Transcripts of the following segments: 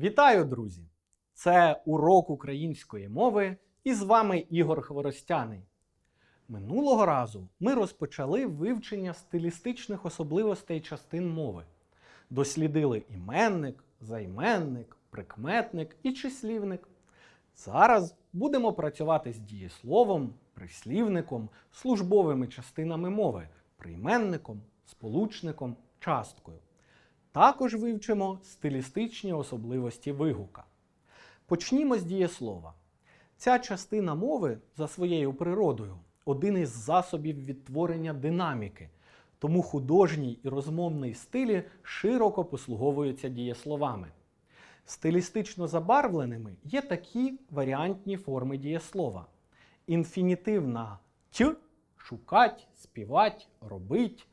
Вітаю, друзі! Це урок української мови і з вами Ігор Хворостяний. Минулого разу ми розпочали вивчення стилістичних особливостей частин мови. Дослідили іменник, займенник, прикметник і числівник. Зараз будемо працювати з дієсловом, прислівником, службовими частинами мови, прийменником, сполучником, часткою. Також вивчимо стилістичні особливості вигука. Почнімо з дієслова. Ця частина мови за своєю природою один із засобів відтворення динаміки, тому художній і розмовний стилі широко послуговуються дієсловами. Стилістично забарвленими є такі варіантні форми дієслова: інфінітив на т, шукать, співать, робить,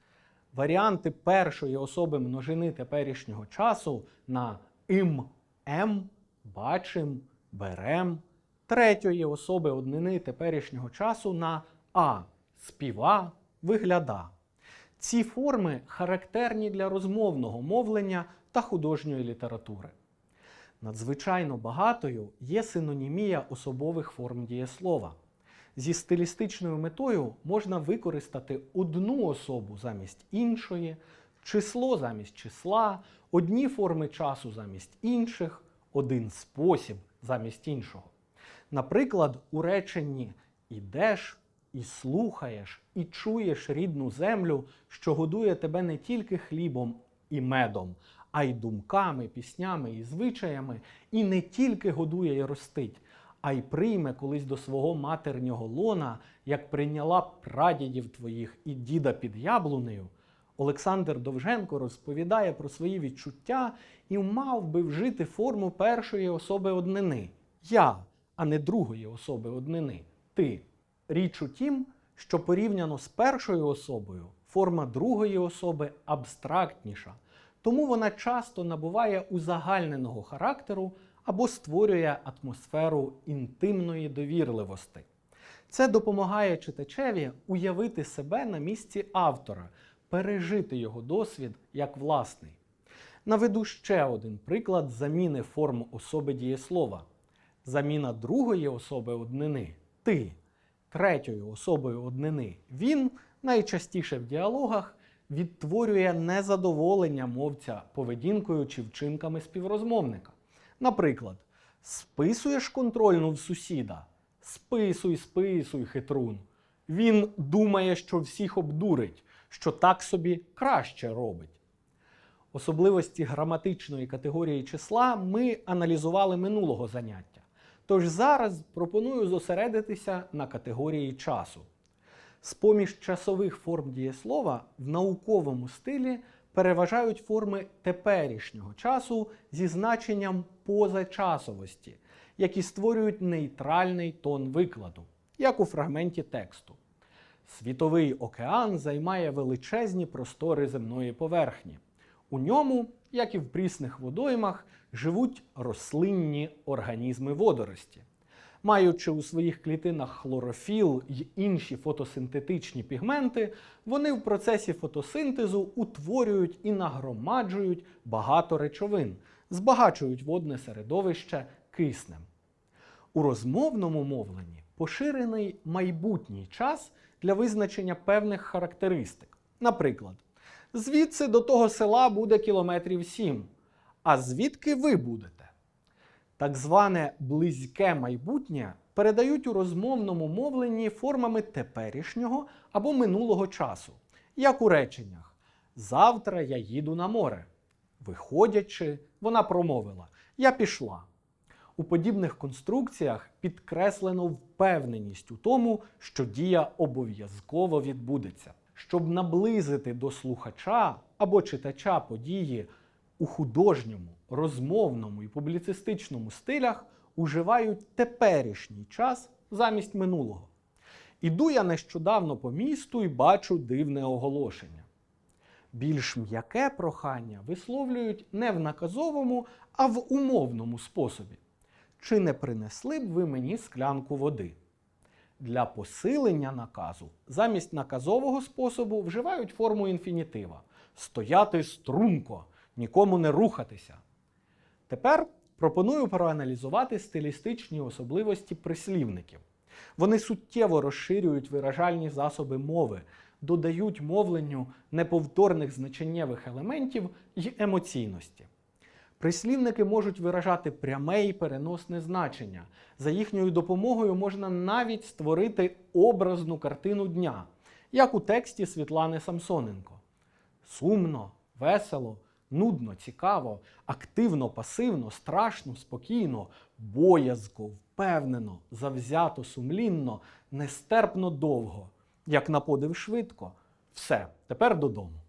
варіанти першої особи множини теперішнього часу на ім, ем, бачим, берем, третьої особи однини теперішнього часу на а, співа, вигляда. Ці форми характерні для розмовного мовлення та художньої літератури. Надзвичайно багатою є синонімія особових форм дієслова. Зі стилістичною метою можна використати одну особу замість іншої, число замість числа, одні форми часу замість інших, один спосіб замість іншого. Наприклад, у реченні ідеш і слухаєш, і чуєш рідну землю, що годує тебе не тільки хлібом і медом, а й думками, піснями і звичаями, і не тільки годує і ростить, а й прийме колись до свого матернього лона, як прийняла прадідів твоїх і діда під яблунею. Олександр Довженко розповідає про свої відчуття і мав би вжити форму першої особи однини я, а не другої особи однини ти. Річ у тім, що порівняно з першою особою форма другої особи абстрактніша, тому вона часто набуває узагальненого характеру або створює атмосферу інтимної довірливості. Це допомагає читачеві уявити себе на місці автора, пережити його досвід як власний. Наведу ще один приклад заміни форм особи дієслова. Заміна другої особи однини ти, третьою особою однини він найчастіше в діалогах відтворює незадоволення мовця поведінкою чи вчинками співрозмовника. Наприклад, списуєш контрольну в сусіда, списуй, списуй, хитрун. Він думає, що всіх обдурить, що так собі краще робить. Особливості граматичної категорії числа ми аналізували минулого заняття. Тож зараз пропоную зосередитися на категорії часу. З-поміж часових форм дієслова в науковому стилі переважають форми теперішнього часу зі значенням позачасовості, які створюють нейтральний тон викладу, як у фрагменті тексту. Світовий океан займає величезні простори земної поверхні. У ньому, як і в прісних водоймах, живуть рослинні організми водорості. Маючи у своїх клітинах хлорофіл й інші фотосинтетичні пігменти, вони в процесі фотосинтезу утворюють і нагромаджують багато речовин, збагачують водне середовище киснем. У розмовному мовленні поширений майбутній час для визначення певних характеристик. Наприклад, звідси до того села буде кілометрів 7, а звідки ви будете? Так зване близьке майбутнє передають у розмовному мовленні формами теперішнього або минулого часу, як у реченнях Завтра я їду на море. Виходячи, вона промовила Я пішла. У подібних конструкціях підкреслено впевненість у тому, що дія обов'язково відбудеться. Щоб наблизити до слухача або читача події у художньому, розмовному і публіцистичному стилях уживають теперішній час замість минулого. Іду я нещодавно по місту і бачу дивне оголошення. Більш м'яке прохання висловлюють не в наказовому, а в умовному способі. Чи не принесли б ви мені склянку води? Для посилення наказу замість наказового способу вживають форму інфінітива стояти струнко, нікому не рухатися. Тепер пропоную проаналізувати стилістичні особливості прислівників. Вони суттєво розширюють виражальні засоби мови, додають мовленню неповторних значеннєвих елементів й емоційності. Прислівники можуть виражати пряме і переносне значення. За їхньою допомогою можна навіть створити образну картину дня, як у тексті Світлани Самсоненко. Сумно, весело, нудно, цікаво, активно, пасивно, страшно, спокійно, боязко, впевнено, завзято, сумлінно, нестерпно довго, як на подив швидко. Все, тепер додому.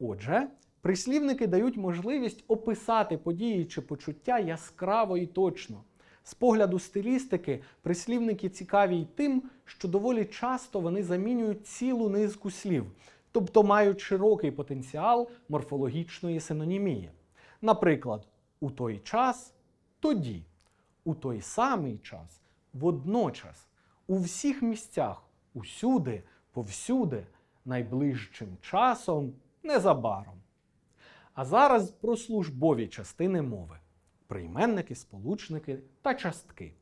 Отже, прислівники дають можливість описати події чи почуття яскраво і точно. З погляду стилістики, прислівники цікаві й тим, що доволі часто вони замінюють цілу низку слів, тобто мають широкий потенціал морфологічної синонімії. Наприклад, у той час тоді, у той самий час, водночас, у всіх місцях, усюди, повсюди, найближчим часом, незабаром. А зараз про службові частини мови: прийменники, сполучники та частки.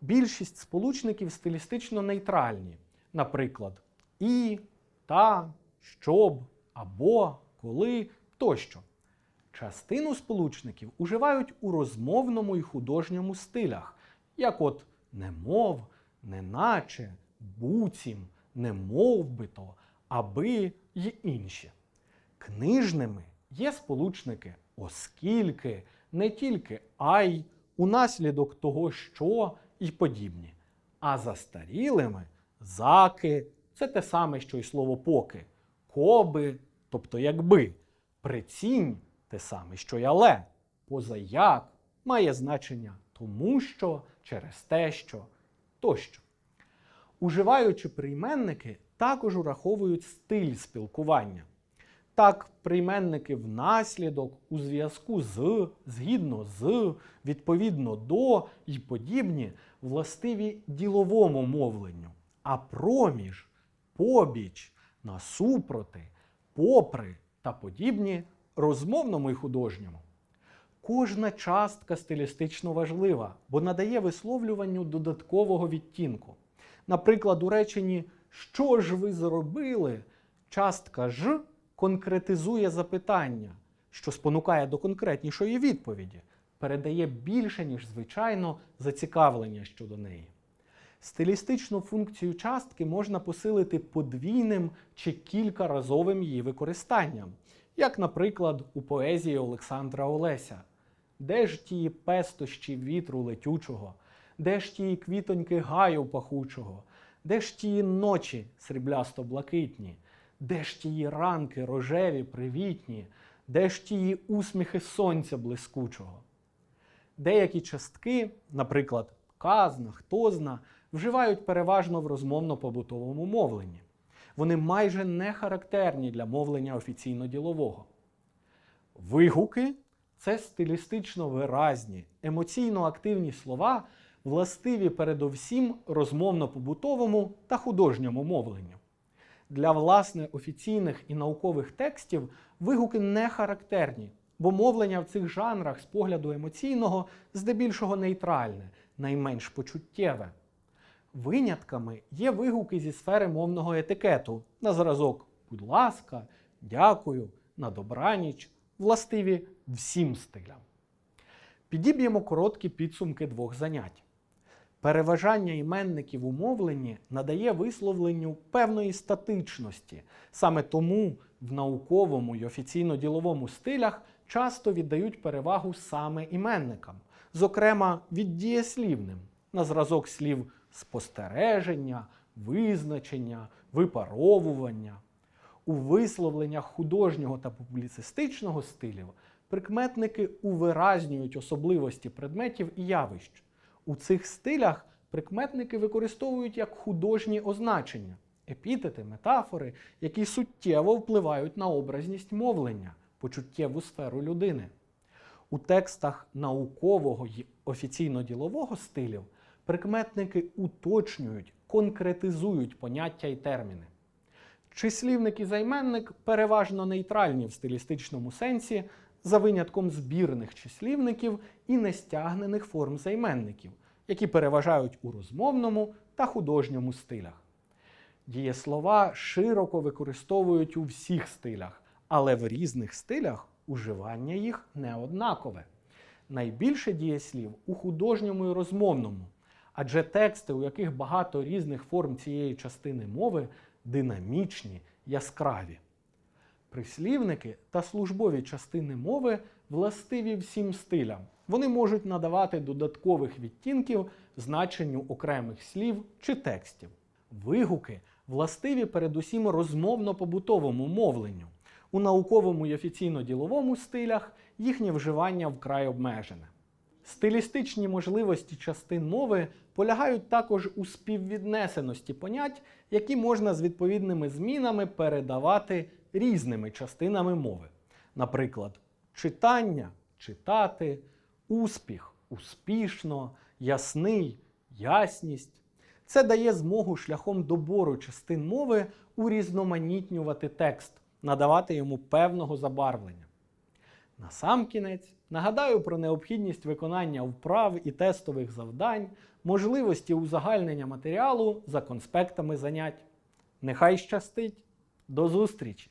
Більшість сполучників стилістично нейтральні, наприклад, і, та, щоб, або, коли тощо. Частину сполучників уживають у розмовному і художньому стилях, як от немов, неначе, буцім, немовбито, аби й інші. Книжними є сполучники оскільки, не тільки ай, унаслідок того, що і подібні. А застарілими заки це те саме, що й слово поки, коби, тобто якби, прицінь те саме, що й але, позаяк має значення тому, що, через те, що тощо. Уживаючи прийменники, також ураховують стиль спілкування. Так, прийменники внаслідок, у зв'язку з, згідно з, відповідно до і подібні властиві діловому мовленню, а проміж, побіч, насупроти, попри та подібні розмовному і художньому. Кожна частка стилістично важлива, бо надає висловлюванню додаткового відтінку. Наприклад, у реченні Що ж ви зробили? частка ж конкретизує запитання, що спонукає до конкретнішої відповіді, передає більше, ніж звичайно, зацікавлення щодо неї. Стилістичну функцію частки можна посилити подвійним чи кількаразовим її використанням, як, наприклад, у поезії Олександра Олеся. Де ж тії пестощі вітру летючого, де ж тії квітоньки гаю пахучого, де ж тії ночі сріблясто блакитні, де ж тії ранки рожеві, привітні, де ж тії усміхи сонця блискучого. Деякі частки, наприклад, казна, хтозна, вживають переважно в розмовно-побутовому мовленні. Вони майже не характерні для мовлення офіційно-ділового. Вигуки це стилістично виразні, емоційно активні слова, властиві передовсім розмовно-побутовому та художньому мовленню. Для власне офіційних і наукових текстів вигуки не характерні, бо мовлення в цих жанрах з погляду емоційного здебільшого нейтральне, найменш почуттєве. Винятками є вигуки зі сфери мовного етикету на зразок будь ласка, дякую, на добраніч, властиві всім стилям. Підіб'ємо короткі підсумки двох занять. Переважання іменників у мовленні надає висловленню певної статичності. Саме тому в науковому і офіційно-діловому стилях часто віддають перевагу саме іменникам, зокрема віддієслівним, на зразок слів спостереження, визначення, випаровування. У висловленнях художнього та публіцистичного стилів прикметники увиразнюють особливості предметів і явищ. У цих стилях прикметники використовують як художні означення, епітети, метафори, які суттєво впливають на образність мовлення, почуттєву сферу людини. У текстах наукового й офіційно-ділового стилів прикметники уточнюють, конкретизують поняття і терміни. Числівник і займенник переважно нейтральні в стилістичному сенсі, за винятком збірних числівників і нестягнених форм займенників, які переважають у розмовному та художньому стилях. Дієслова широко використовують у всіх стилях, але в різних стилях уживання їх не однакове. Найбільше дієслів у художньому і розмовному, адже тексти, у яких багато різних форм цієї частини мови, динамічні, яскраві. Прислівники та службові частини мови властиві всім стилям. Вони можуть надавати додаткових відтінків значенню окремих слів чи текстів. Вигуки властиві передусім розмовно-побутовому мовленню. У науковому і офіційно-діловому стилях їхнє вживання вкрай обмежене. Стилістичні можливості частин мови полягають також у співвіднесеності понять, які можна з відповідними змінами передавати різними частинами мови. Наприклад, читання читати, успіх успішно, ясний ясність. Це дає змогу шляхом добору частин мови урізноманітнювати текст, надавати йому певного забарвлення. Насамкінець нагадаю про необхідність виконання вправ і тестових завдань, можливості узагальнення матеріалу за конспектами занять. Нехай щастить! До зустрічі!